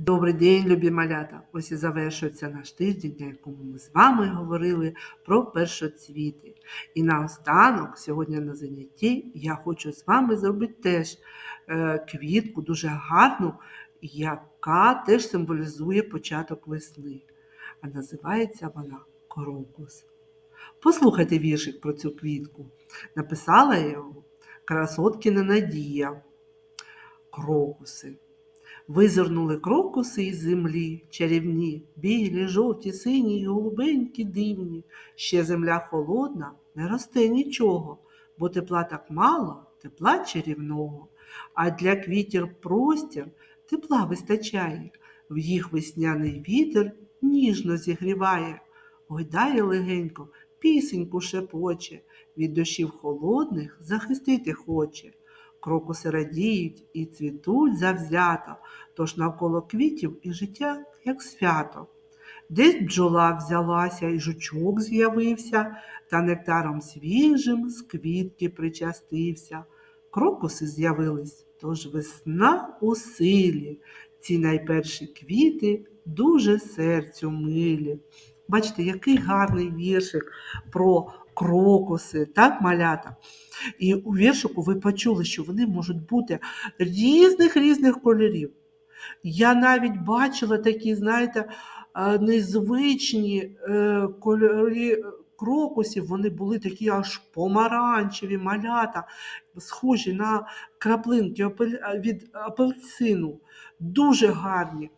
Добрий день, любі малята! Ось і завершується наш тиждень, на якому ми з вами говорили про першоцвіти. І наостанок, сьогодні на занятті, я хочу з вами зробити теж е, квітку дуже гарну, яка теж символізує початок весни. А називається вона крокус. Послухайте віршик про цю квітку. Написала його Красоткіна Надія. Крокуси. Визирнули крокуси із землі, чарівні, білі, жовті, сині голубенькі дивні. Ще земля холодна, не росте нічого, бо тепла так мало, тепла чарівного. А для квітів простір тепла вистачає, в їх весняний вітер ніжно зігріває, гойдає легенько, пісеньку шепоче, від дощів холодних захистити хоче. Крокуси радіють і цвітуть завзято, тож навколо квітів і життя, як свято. Десь бджола взялася і жучок з'явився, та нектаром свіжим з квітки причастився. Крокуси з'явились, тож весна у силі. Ці найперші квіти дуже серцю милі. Бачите, який гарний віршик про крокуси, так, малята? І у віршику ви почули, що вони можуть бути різних різних кольорів. Я навіть бачила такі, знаєте, е, незвичні е, кольори крокусів, вони були такі аж помаранчеві, малята, схожі на краплинки від апельсину. Дуже гарні.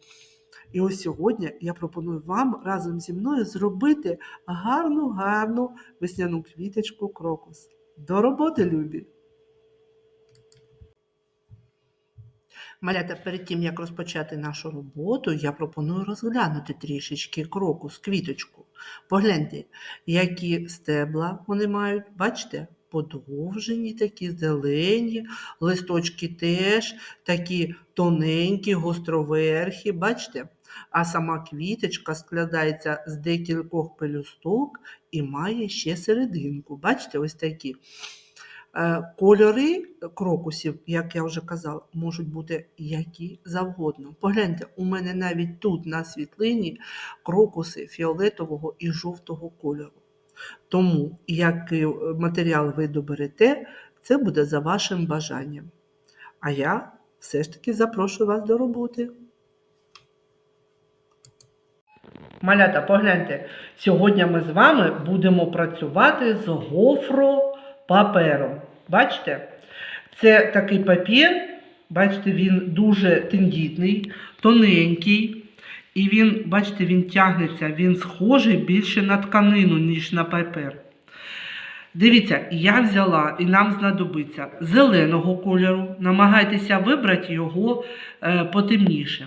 І ось сьогодні я пропоную вам разом зі мною зробити гарну, гарну весняну квіточку крокус. До роботи, любі! Малята, перед тим, як розпочати нашу роботу, я пропоную розглянути трішечки крокус, квіточку. Погляньте, які стебла вони мають, бачите? Подовжені такі, зелені, листочки теж такі тоненькі, гостроверхі, бачите? А сама квіточка складається з декількох пелюсток і має ще серединку. Бачите, ось такі. Е, Кольори крокусів, як я вже казала, можуть бути які завгодно. Погляньте, у мене навіть тут на світлині крокуси фіолетового і жовтого кольору. Тому, який матеріал ви доберете, це буде за вашим бажанням. А я все ж таки запрошую вас до роботи. Малята, погляньте, сьогодні ми з вами будемо працювати з гофропапером. Бачите? Це такий папір, бачите, він дуже тендітний, тоненький. І він, бачите, він тягнеться, він схожий більше на тканину, ніж на папір. Дивіться, я взяла і нам знадобиться зеленого кольору. Намагайтеся вибрати його е, потемніше.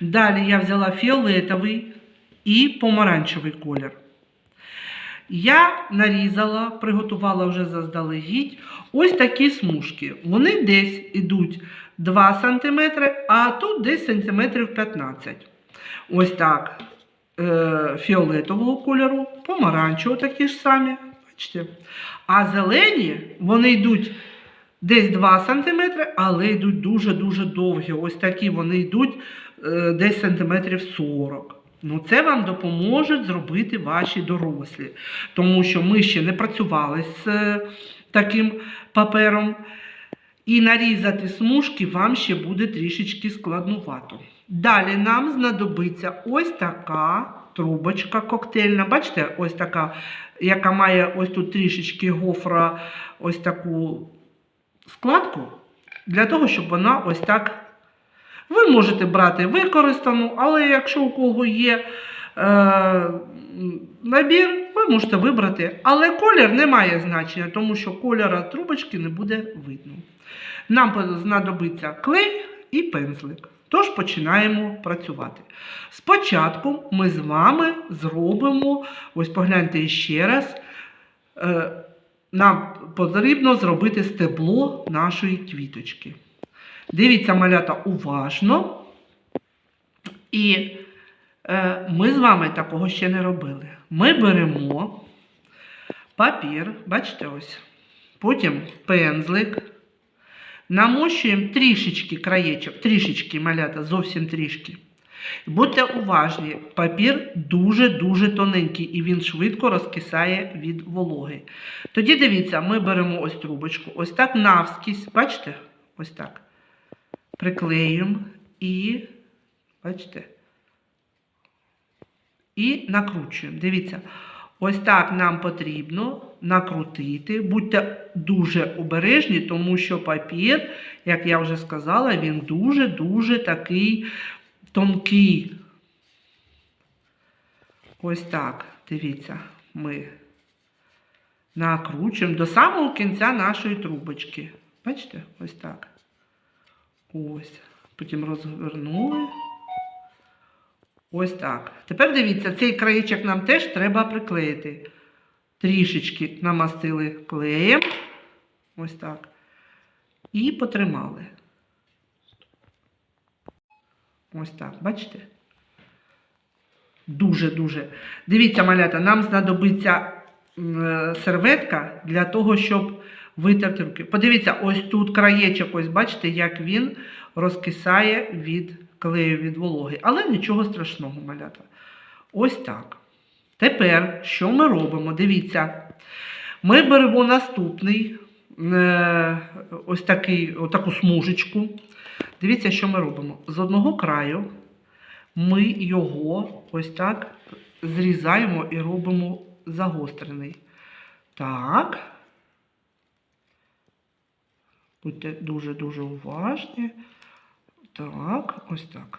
Далі я взяла фіолетовий і помаранчевий колір. Я нарізала, приготувала вже заздалегідь ось такі смужки. Вони десь йдуть 2 см, а тут десь сантиметрів 15 Ось так. Е, фіолетового кольору, помаранчевого такі ж самі. Бачите? А зелені вони йдуть десь 2 см, але йдуть дуже-дуже довгі. Ось такі вони йдуть е, десь сантиметрів 40 Ну, це вам допоможуть зробити ваші дорослі, тому що ми ще не працювали з е, таким папером. І нарізати смужки вам ще буде трішечки складнувато. Далі нам знадобиться ось така трубочка коктейльна. Бачите, ось така, яка має ось тут трішечки гофра, ось таку складку, для того, щоб вона ось так. Ви можете брати використану, але якщо у кого є е, набір, ви можете вибрати. Але колір не має значення, тому що кольора трубочки не буде видно. Нам знадобиться клей і пензлик. Тож починаємо працювати. Спочатку ми з вами зробимо, ось погляньте ще раз, е, нам потрібно зробити стебло нашої квіточки. Дивіться, малята, уважно. І е, ми з вами такого ще не робили. Ми беремо папір, бачите ось, потім пензлик, намощуємо трішечки краєчок, трішечки малята, зовсім трішки. Будьте уважні, папір дуже-дуже тоненький і він швидко розкисає від вологи. Тоді дивіться, ми беремо ось трубочку, ось так навскізь, бачите? Ось так. Приклеюємо і, бачите? І накручуємо. Дивіться, ось так нам потрібно накрутити. Будьте дуже обережні, тому що папір, як я вже сказала, він дуже-дуже такий тонкий. Ось так, дивіться, ми накручуємо до самого кінця нашої трубочки. Бачите? Ось так. Ось. Потім розвернули. Ось так. Тепер дивіться, цей краєчок нам теж треба приклеїти. Трішечки намастили клеєм. Ось так. І потримали. Ось так, бачите? Дуже-дуже. Дивіться, малята, нам знадобиться е, серветка для того, щоб витерти руки. Подивіться, ось тут краєчок, ось бачите, як він розкисає від клею від вологи. Але нічого страшного, малята. Ось так. Тепер, що ми робимо? Дивіться, ми беремо наступний е, ось такий, отаку смужечку. Дивіться, що ми робимо. З одного краю ми його ось так зрізаємо і робимо загострений. Так. Будьте дуже-дуже уважні. Так, ось так.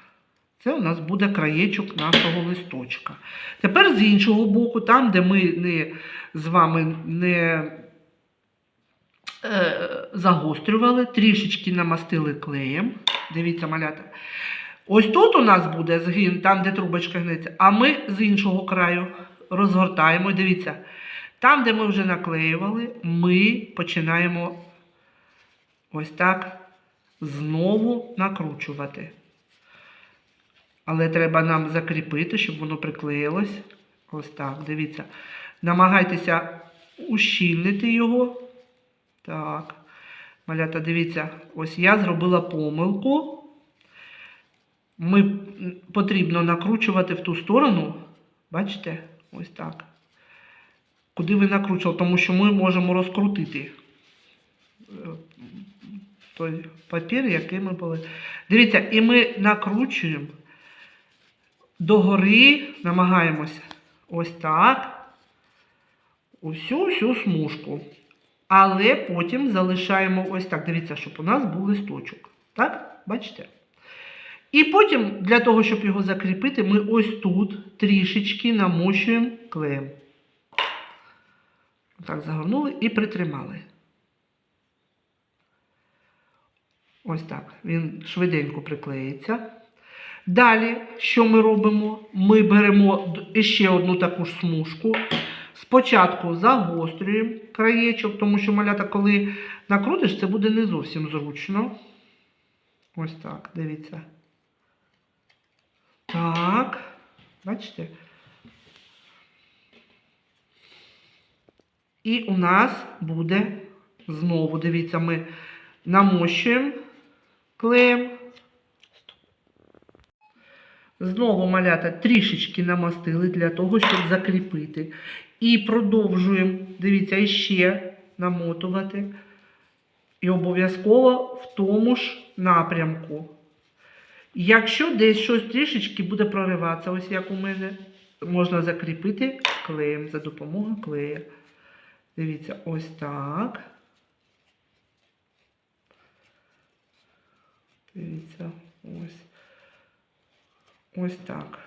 Це у нас буде краєчок нашого листочка. Тепер з іншого боку, там, де ми не, з вами не е, загострювали, трішечки намастили клеєм. Дивіться, малята. Ось тут у нас буде згин, там, де трубочка гнеться, а ми з іншого краю розгортаємо. Дивіться, там, де ми вже наклеювали, ми починаємо ось так знову накручувати. Але треба нам закріпити, щоб воно приклеїлось. Ось так, дивіться. Намагайтеся ущільнити його. Так. Малята, дивіться, ось я зробила помилку. Ми потрібно накручувати в ту сторону. Бачите? Ось так. Куди ви накручували? Тому що ми можемо розкрутити е, той папір, який ми були. Дивіться, і ми накручуємо догори, намагаємося ось так. Усю всю смужку. Але потім залишаємо ось так. Дивіться, щоб у нас був листочок. Так? Бачите? І потім, для того, щоб його закріпити, ми ось тут трішечки намощуємо клеєм. Так, загорнули і притримали. Ось так. Він швиденько приклеїться. Далі, що ми робимо? Ми беремо ще одну таку ж смужку. Спочатку загострюємо краєчок, тому що малята, коли накрутиш, це буде не зовсім зручно. Ось так, дивіться. Так, бачите? І у нас буде знову, дивіться, ми намощуємо клеєм. Знову малята трішечки намастили для того, щоб закріпити. І продовжуємо, дивіться, іще намотувати. І обов'язково в тому ж напрямку. Якщо десь щось трішечки буде прориватися, ось як у мене, можна закріпити клеєм за допомогою клея. Дивіться, ось так. Дивіться, ось. Ось так.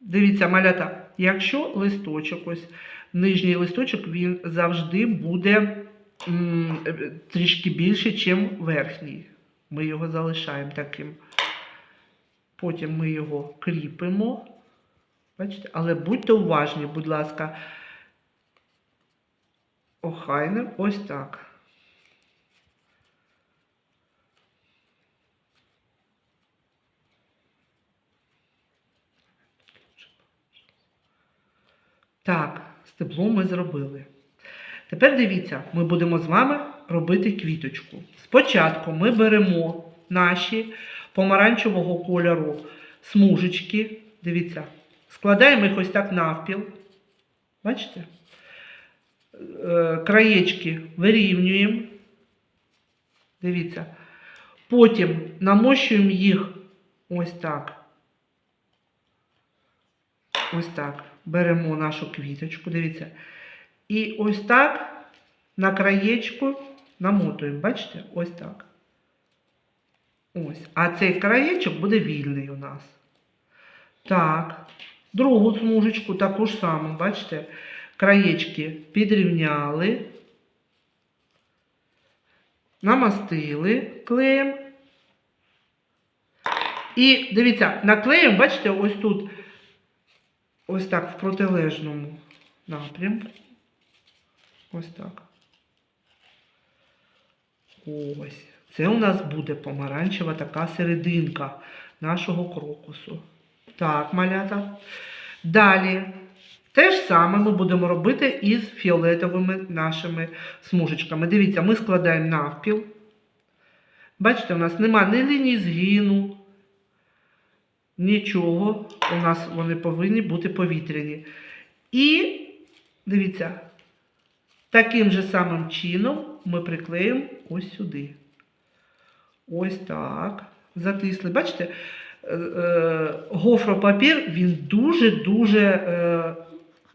Дивіться, малята, якщо листочок, ось нижній листочок, він завжди буде трішки більше, ніж верхній. Ми його залишаємо таким. Потім ми його кріпимо. Бачите? Але будьте уважні, будь ласка. Охайно, ось так. Так, стебло ми зробили. Тепер дивіться, ми будемо з вами робити квіточку. Спочатку ми беремо наші помаранчевого кольору смужечки. Дивіться, складаємо їх ось так навпіл. Бачите? Е, Краєчки вирівнюємо. Дивіться. Потім намощуємо їх ось так. Ось так. Беремо нашу квіточку, дивіться. І ось так на краєчку намотуємо. Бачите? Ось так. Ось. А цей краєчок буде вільний у нас. Так. Другу смужечку таку ж саму, бачите? Краєчки підрівняли. Намастили клеєм. І дивіться, наклеїмо, бачите, ось тут, ось так, в протилежному напрямку. Ось так. Ось. Це у нас буде помаранчева така серединка нашого крокусу. Так, малята. Далі. Те ж саме ми будемо робити із фіолетовими нашими смужечками. Дивіться, ми складаємо навпіл. Бачите, у нас нема ні лінії згину, нічого. У нас вони повинні бути повітряні. І дивіться, таким же самим чином ми приклеїмо ось сюди. Ось так. Затисли. Бачите, е, е, гофропапір, він дуже-дуже е,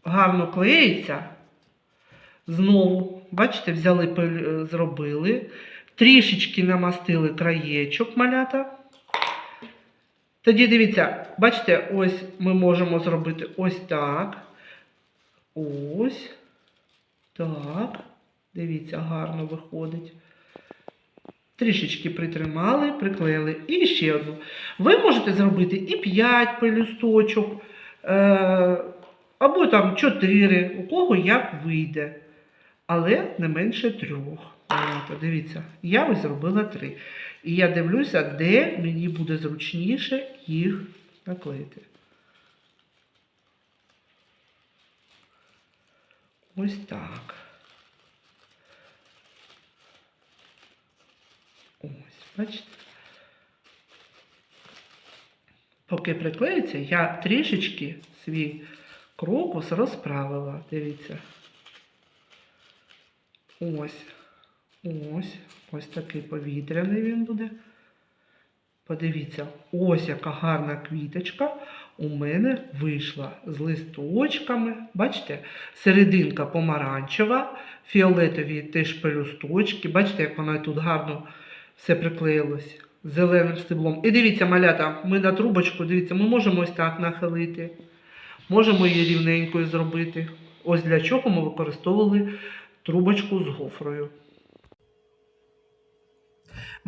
гарно клеїться. Знову, бачите, взяли, зробили. Трішечки намастили краєчок малята. Тоді дивіться, бачите, ось ми можемо зробити ось так. Ось. Так. Дивіться, гарно виходить. Трішечки притримали, приклеїли. І ще одну. Ви можете зробити і 5 пелюсточок, е, або там 4, у кого як вийде. Але не менше трьох. Дивіться, я ось зробила три. І я дивлюся, де мені буде зручніше їх наклеїти. Ось так. Ось, бачите? Поки приклеїться, я трішечки свій крокус розправила. Дивіться. Ось. Ось. Ось такий повітряний він буде. Подивіться, ось яка гарна квіточка у мене вийшла з листочками. Бачите, серединка помаранчева, фіолетові теж пелюсточки. Бачите, як вона тут гарно все приклеїлось зеленим стеблом. І дивіться, малята, ми на трубочку, дивіться, ми можемо ось так нахилити. Можемо її рівненькою зробити. Ось для чого ми використовували трубочку з гофрою.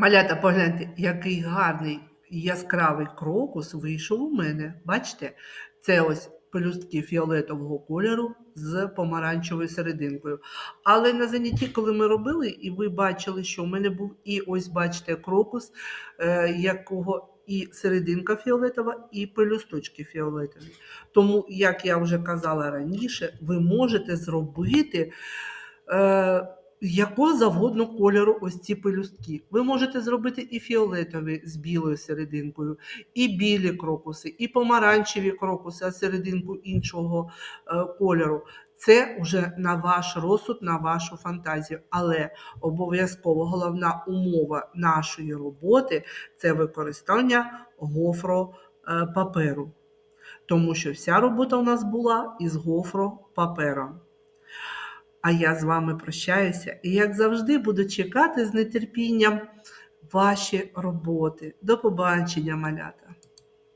Малята, погляньте, який гарний яскравий крокус вийшов у мене. Бачите, це ось пелюстки фіолетового кольору з помаранчевою серединкою. Але на занятті, коли ми робили, і ви бачили, що у мене був і ось, бачите, крокус, е, якого і серединка фіолетова, і пелюсточки фіолетові. Тому, як я вже казала раніше, ви можете зробити. Е, якого завгодно кольору ось ці пелюстки. Ви можете зробити і фіолетові з білою серединкою, і білі крокуси, і помаранчеві крокуси, а серединку іншого е, кольору. Це вже на ваш розсуд, на вашу фантазію. Але обов'язково головна умова нашої роботи це використання гофропаперу. Тому що вся робота у нас була із гофропапером. А я з вами прощаюся і, як завжди, буду чекати з нетерпінням ваші роботи. До побачення, малята!